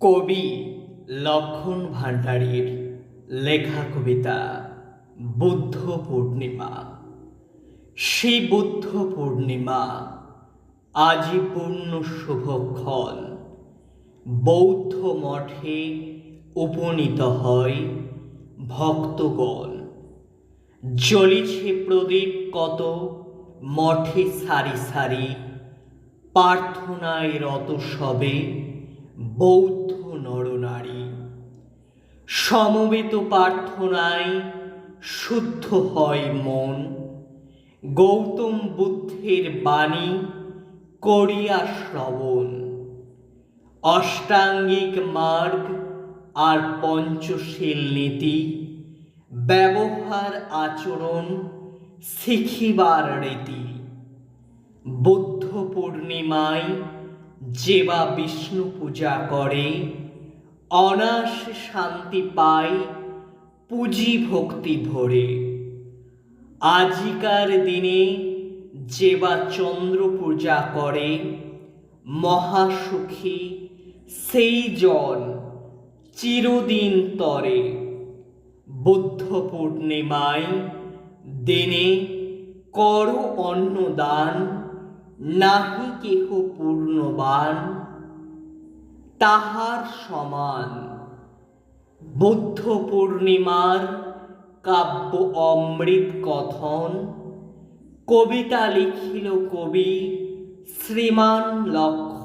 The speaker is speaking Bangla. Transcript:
কবি লক্ষণ ভাণ্ডারীর লেখা কবিতা বুদ্ধ পূর্ণিমা। সেই বুদ্ধ পূর্ণিমা আজই পূর্ণ শুভক্ষণ বৌদ্ধ মঠে উপনীত হয় ভক্তগণ। জ্বলিছে প্রদীপ কত, মঠে সারি সারি। প্রার্থনায় রত সবে বৌদ্ধ নরনারী। সমবেত প্রার্থনায় শুদ্ধ হয় মন। গৌতম বুদ্ধের বাণী করিয়া শ্রবণ। অষ্টাঙ্গিক মার্গ আর পঞ্চশীল নীতি, ব্যবহার আচরণ শিখিবার রীতি। বুদ্ধ পূর্ণিমায় যে বা বিষ্ণু পূজা করে অনাস শান্তি পায় পুঁজি ভক্তি ভরে। আজিকার দিনে যে বা চন্দ্র পূজা করে, মহাসুখী সেই জন চিরদিন তরে। বুদ্ধ পূর্ণিমায় দিনে কর অন্নদান, নাহি কেহ পূর্ণবান। তাহার সমান। বুদ্ধ পূর্ণিমার কাব্য অমৃত কথন কবিতা লিখিল কবি শ্রীমান লক্ষণ